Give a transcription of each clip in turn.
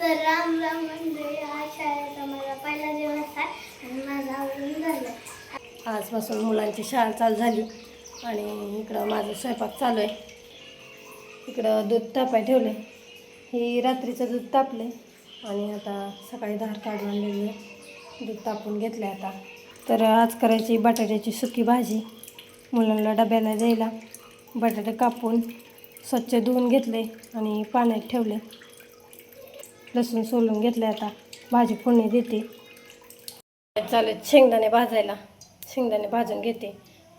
तर राम राम म्हणजे हा शाळेचा माझा पहिला दिवस आहे आणि माझा आवडून झालं. आजपासून मुलांची शाळा चालू झाली आणि इकडं माझं स्वयंपाक चालू आहे. इकडं दूध तापाय ठेवलं ही रात्रीचं दूध तापले आणि आता सकाळी धार काढून आणलेली दूध तापून घेतलं आता. तर आज करायची बटाट्याची सुकी भाजी मुलांना डब्याला द्यायला. बटाटे कापून स्वच्छ धुवून घेतले आणि पाण्यात ठेवले. लसूण सोलून घेतले आता. भाजी फोडणी देते. चालेल शेंगदाणे भाजायला. शेंगदाणे भाजून घेते.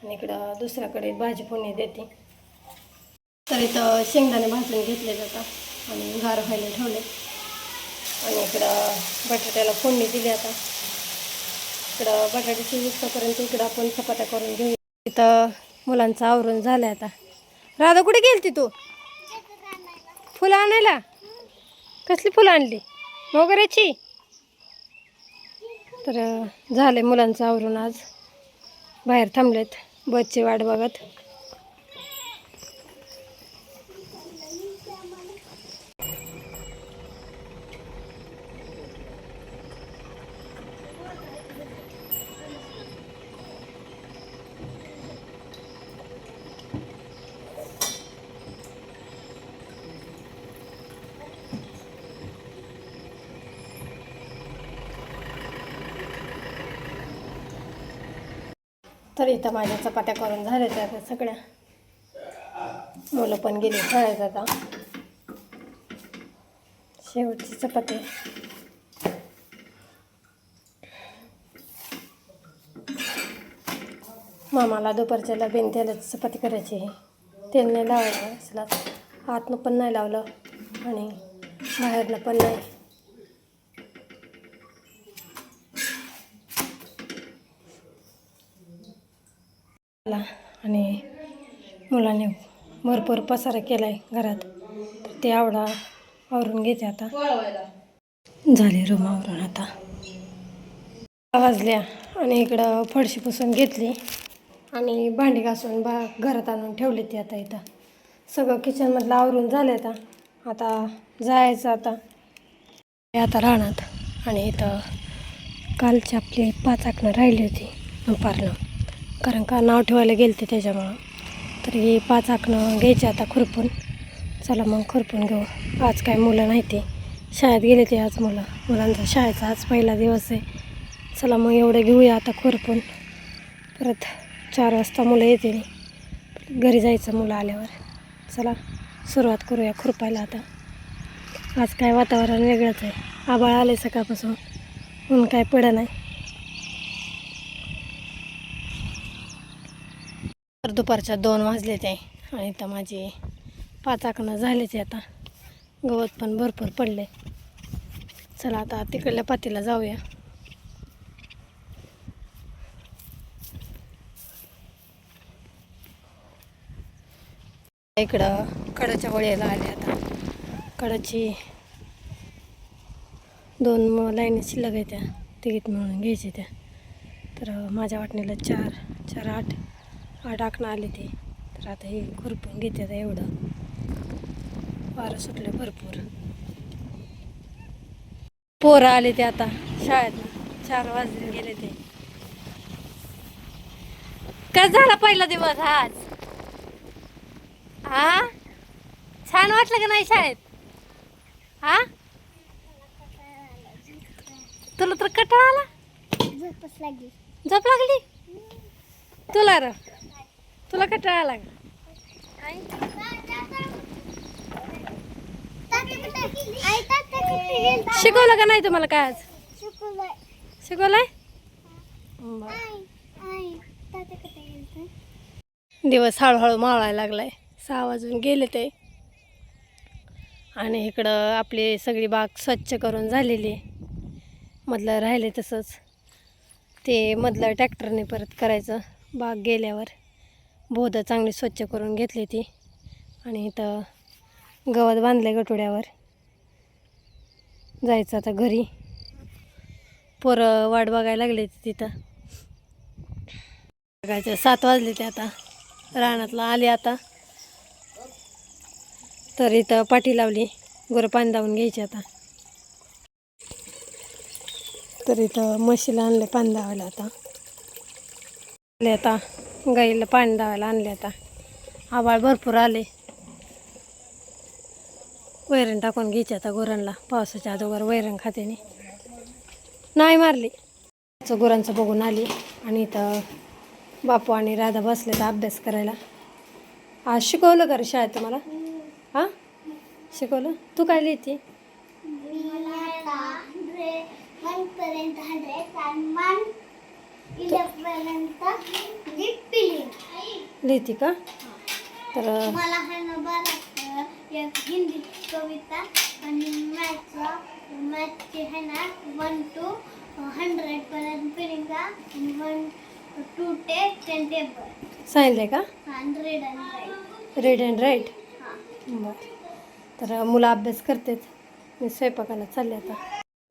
आणि इकडं दुसऱ्याकडे भाजी फोडणी देते. तर इथं शेंगदाणे भाजून घेतले जातात आणि गार व्हायला ठेवले आणि इकडं बटाट्याला फोडणी दिली आता. इकडं बटाट्याची विस्तपर्यंत इकडं आपण चपात्या करून घेऊ. इथं मुलांचं आवरून झालं आता. राधा कुठे गेलती तू? फुलं आणायला? कसली फुलं आणली? मोगऱ्याची? तर झालं झाले मुलांचं आवरून आज. बाहेर थांबलेत बसची वाट बघत. तर इथं माझ्या चपात्या करून झाल्या त्या आता सगळ्या. मुलं पण गेली शाळेत आता. शेवटची चपाती. मामाला दुपारच्याला बिन तेलाची चपाती करायची आहे. तेल नाही लावायचं असला आतनं पण नाही लावलं आणि बाहेरनं पण नाही आला आणि मुलाने भरपूर पसारा केला आहे घरात. तर ते आवडा आवरून घेते आता. झाले रूम आवरून आता. वाजल्या आणि इकडं फडशी पुसून घेतली आणि भांडी घासून बा घरात आणून ठेवली ती आता इथं. सगळं किचनमधलं आवरून झालं आता. आता जायचं आता. आता राहणार. आणि इथं कालची आपली पाच आकणं राहिली होती दुपारनं. कारण का नाव ठेवायला गेलते त्याच्यामुळं. तर पाच आखणं घ्यायची आता खुरपून. चला मग खुरपून घेऊ. आज काय मुलं नाही ते. शाळेत गेले ते आज मुलं. मुलांचा शाळेचा आज पहिला दिवस आहे. चला मग एवढं घेऊया आता खुरपून. परत चार वाजता मुलं येतील. घरी जायचं मुलं आल्यावर. चला सुरुवात करूया खुरपायला आता. आज काय वातावरण वेगळंच आहे. आबाळ आले सकाळपासून. ऊन काय पडं नाही. तर दुपारच्या दोन वाजले ते. आणि तर माझी पाच आकणं झालेच आता. गवत पण भरपूर पडले. चला आता तिकडल्या पातीला जाऊया. इकडं कडाच्या वळेला आले आता. कडाची दोन लाईनी शिल्लक आहे त्या. तिकीट मिळून घ्यायचे त्या. तर माझ्या वाटणीला चार चार आठ. आखणं आले ते. तर आता हे खुरपून घेते आता एवढं. वारं सुटलं भरपूर. पोरं आले ते आता शाळेत. चार वाजले गेले ते. काय झाला पहिला दिवस आज? हा छान वाटलं का नाही शाळेत? हा तुला तर कटाळा आला. झोप लागली? तुला र. तुला कटाळा आला का शिकवलं का नाही तुम्हाला काय आज? शिकवलंय? दिवस हळूहळू मावळायला लागलाय. सहा वाजून गेले ते. आणि इकडं आपली सगळी बाग स्वच्छ करून झालेली. मधलं राहिले तसंच. ते मधलं ट्रॅक्टरने परत करायचं बाग गेल्यावर. बोधं चांगली स्वच्छ करून घेतली ती. आणि इथं गवत बांधलं गटोड्यावर. जायचं आता घरी. पोरं वाट बघायला लागले तिथं. बघायचं सात वाजले ते आता. रानातला आले आता. तर इथं पाठी लावली. गुरं पाणी लावून घ्यायची आता. तर इथं म्हशीला आणलं पाणी दावायला आता. आले आता. गाईला पाणी दावायला आणले आता. आबाळ भरपूर आले. वैरण टाकून घ्यायची आता गुरांना. पावसाच्या अगोदर वैरण खात्याने नाही मारली. गुरांचं बघून आली. आणि इथं बापू आणि राधा बसले तर अभ्यास करायला. आज शिकवलं का रे शाळेत तुम्हाला? हां? शिकवलं? तू काय लिहिते? लिहिते का? तर मला हा एक हिंदी कविता आणि मॅथचं मॅथची आहे ना वन टू हंड्रेड पर्यंत आणि वन टू ते टेन टेबल सांगितलं का? हंड्रेड आणि राईट रेड अँड राईट हां. बरं. तर मुलं अभ्यास करतेत. मी स्वयंपाकाला चालले आता.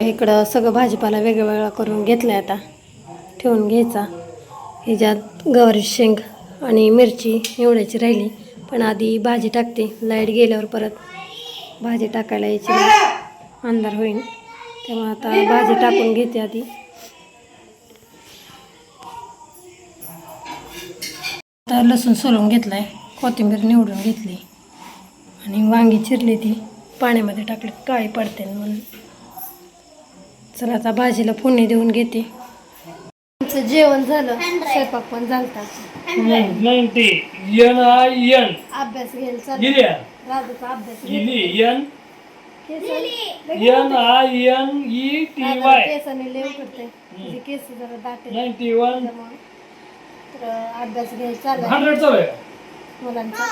इकडं सगळं भाजीपाला वेगळा वेगळा करून घेतलं आता. ठेवून घ्यायचा. ह्याच्यात गवारी शेंग आणि मिरची एवढ्याची राहिली. पण आधी भाजी टाकते. लाइट गेल्यावर परत भाजी टाकायला यायची अंधार होईल तेव्हा आता भाजी टाकून घेते आधी. आता लसूण सोलून घेतलाय. कोथिंबीर निवडून घेतली. आणि वांगी चिरली ती. पाण्यामध्ये टाकली. काळी पडते म्हणून. चला आता भाजीला फोडणी देऊन घेते. आमचं जेवण झालं स्वयंपाक पण झालता. नाईन्टी एन आय एन अभ्यास घ्यायला चालू राजूचा अभ्यास गिली N case N I N E T Y केसाने लेव करते म्हणजे केस जरा दाटे नाईन्टी वन त्यामुळे तर अभ्यास घ्यायला चालू हंड्रेड चालू आहे मुलांचा.